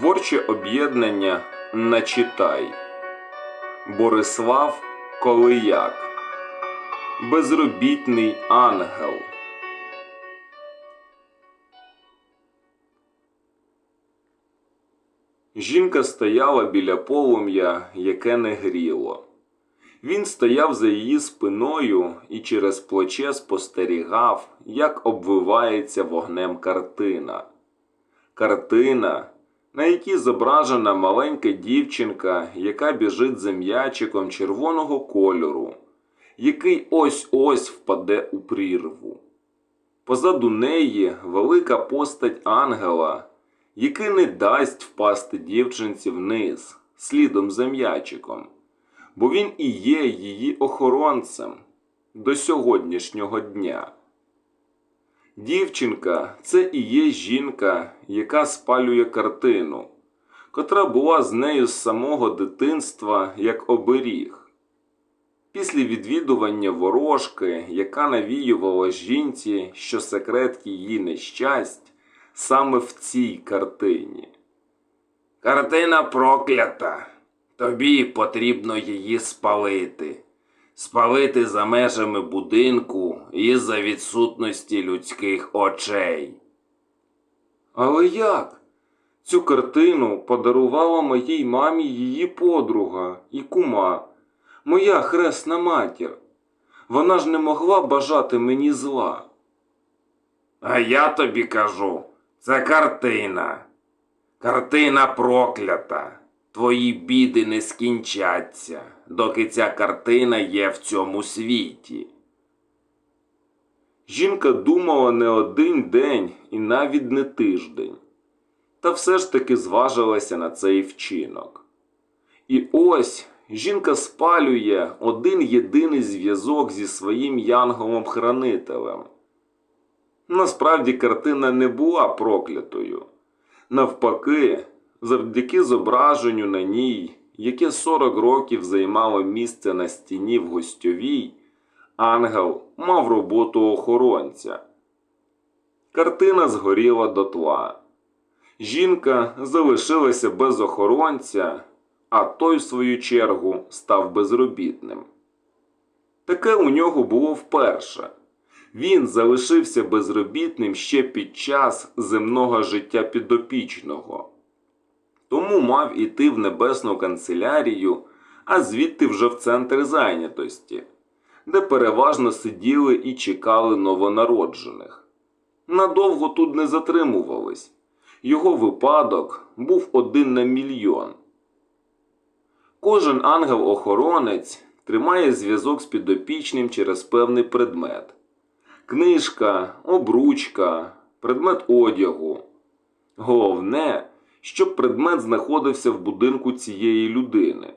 Творче об'єднання Начитай. Борислав Колияк. Безробітний ангел. Жінка стояла біля полум'я, яке не гріло. Він стояв за її спиною і через плече спостерігав, як обвивається вогнем картина. Картина, на якій зображена маленька дівчинка, яка біжить за м'ячиком червоного кольору, який ось-ось впаде у прірву. Позаду неї велика постать ангела, який не дасть впасти дівчинці вниз, слідом за м'ячиком, бо він і є її охоронцем до сьогоднішнього дня. Дівчинка це і є жінка, яка спалює картину, котра була з нею з самого дитинства як оберіг. Після відвідування ворожки, яка навіювала жінці, що секрет її нещасть, саме в цій картині. Картина проклята. Тобі потрібно її спалити. Спалити за межами будинку і за відсутності людських очей. Але як? Цю картину подарувала моїй мамі її подруга і кума, моя хресна матір. Вона ж не могла бажати мені зла. А я тобі кажу, це картина. Картина проклята. Твої біди не скінчаться, доки ця картина є в цьому світі. Жінка думала не один день і навіть не тиждень, та все ж таки зважилася на цей вчинок. І ось жінка спалює один єдиний зв'язок зі своїм янголом-хранителем. Насправді картина не була проклятою. Навпаки, завдяки зображенню на ній, яке 40 років займало місце на стіні в гостьовій, ангел мав роботу охоронця. Картина згоріла дотла. Жінка залишилася без охоронця, а той, в свою чергу, став безробітним. Таке у нього було вперше. Він залишився безробітним ще під час земного життя підопічного. Тому мав іти в небесну канцелярію, а звідти вже в центр зайнятості, де переважно сиділи і чекали новонароджених. Надовго тут не затримувались. Його випадок був один на мільйон. Кожен ангел-охоронець тримає зв'язок з підопічним через певний предмет книжка, обручка, предмет одягу. Головне, щоб предмет знаходився в будинку цієї людини.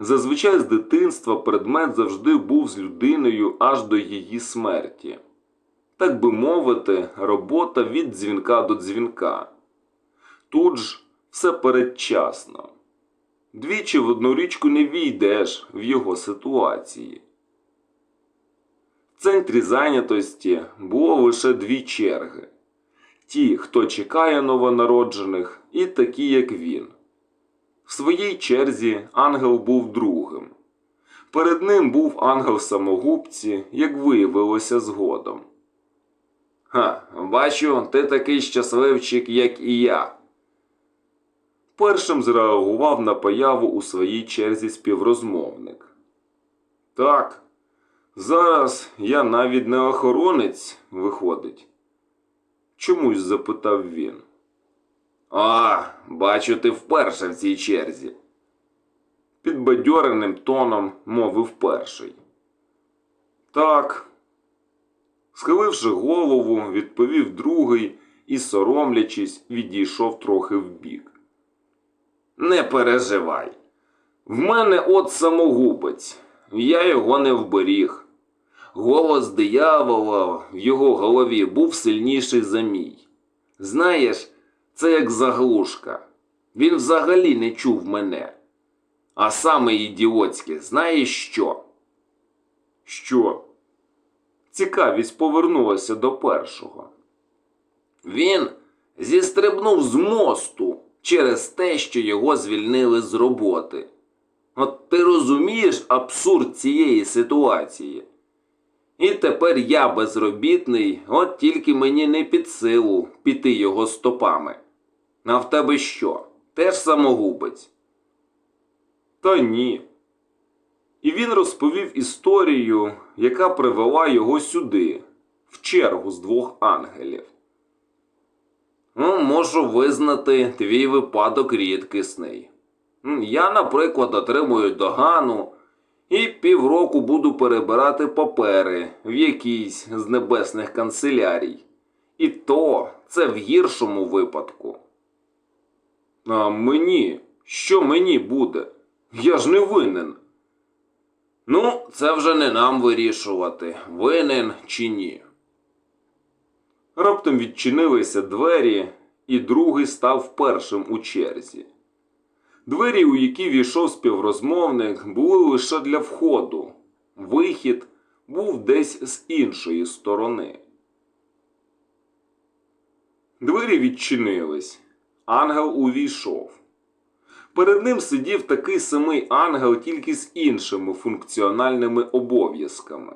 Зазвичай з дитинства предмет завжди був з людиною аж до її смерті. Так би мовити, робота від дзвінка до дзвінка. Тут ж все передчасно. Двічі в одну річку не війдеш в його ситуації. В центрі зайнятості було лише дві черги: ті, хто чекає новонароджених, і такі, як він. В своїй черзі ангел був другим. Перед ним був ангел самогубці, як виявилося згодом. Ха, бачу, ти такий щасливчик, як і я. Першим зреагував на появу у своїй черзі співрозмовник. Так, зараз я навіть не охоронець, виходить. Чомусь запитав він. А, бачу, ти вперше в цій черзі. Підбадьореним тоном мовив перший. Так. Схиливши голову, відповів другий і, соромлячись, відійшов трохи вбік. Не переживай. В мене от самогубець, я його не вберіг. Голос диявола в його голові був сильніший за мій. Знаєш, це як заглушка. Він взагалі не чув мене. А саме ідіотське, знаєш що? Що? Цікавість повернулася до першого. Він зістрибнув з мосту через те, що його звільнили з роботи. От ти розумієш абсурд цієї ситуації? І тепер я безробітний, от тільки мені не під силу піти його стопами. А в тебе що? Теж самогубець? Та ні. І він розповів історію, яка привела його сюди, в чергу з двох ангелів. Ну, можу визнати твій випадок рідкісний. Я, наприклад, отримую догану і півроку буду перебирати папери в якійсь з небесних канцелярій. І то це в гіршому випадку. А мені? Що мені буде? Я ж не винен. Ну, це вже не нам вирішувати, винен чи ні. Раптом відчинилися двері, і другий став першим у черзі. Двері, у які війшов співрозмовник, були лише для входу. Вихід був десь з іншої сторони. Двері відчинились. Ангел увійшов. Перед ним сидів такий самий ангел, тільки з іншими функціональними обов'язками.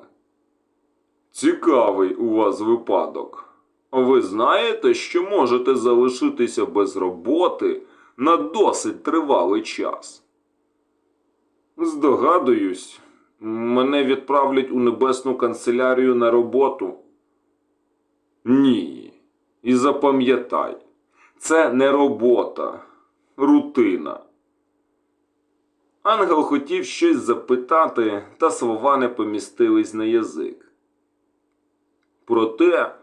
Цікавий у вас випадок. Ви знаєте, що можете залишитися без роботи на досить тривалий час? Здогадуюсь, мене відправлять у небесну канцелярію на роботу. Ні. І запам'ятай, це не робота, рутина. Ангел хотів щось запитати, та слова не помістились на язик. Проте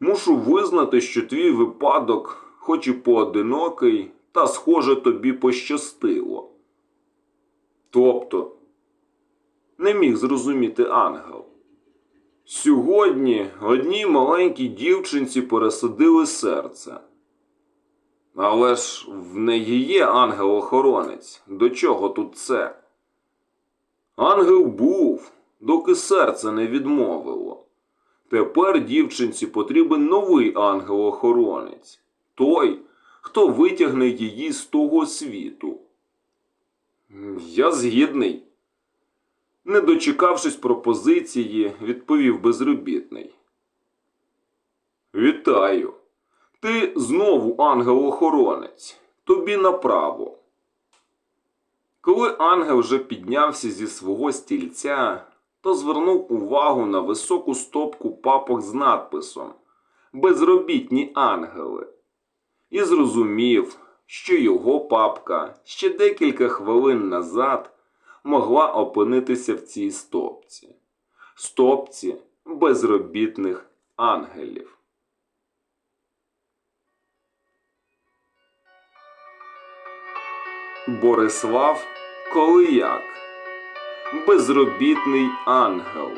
мушу визнати, що твій випадок, хоч і поодинокий, та схоже тобі пощастило. Тобто, не міг зрозуміти ангел. Сьогодні одній маленькій дівчинці пересадили серце. Але ж в неї є ангел-охоронець. До чого тут це? Ангел був, доки серце не відмовило. Тепер дівчинці потрібен новий ангел-охоронець. Той, хто витягне її з того світу. Я згідний. Не дочекавшись пропозиції, відповів безробітний. Вітаю. Ти знову ангел-охоронець. Тобі направо. Коли ангел вже піднявся зі свого стільця, то звернув увагу на високу стопку папок з надписом Безробітні ангели і зрозумів, що його папка ще декілька хвилин назад могла опинитися в цій стопці. Стопці безробітних ангелів. Борислав Колияк Безробітний ангел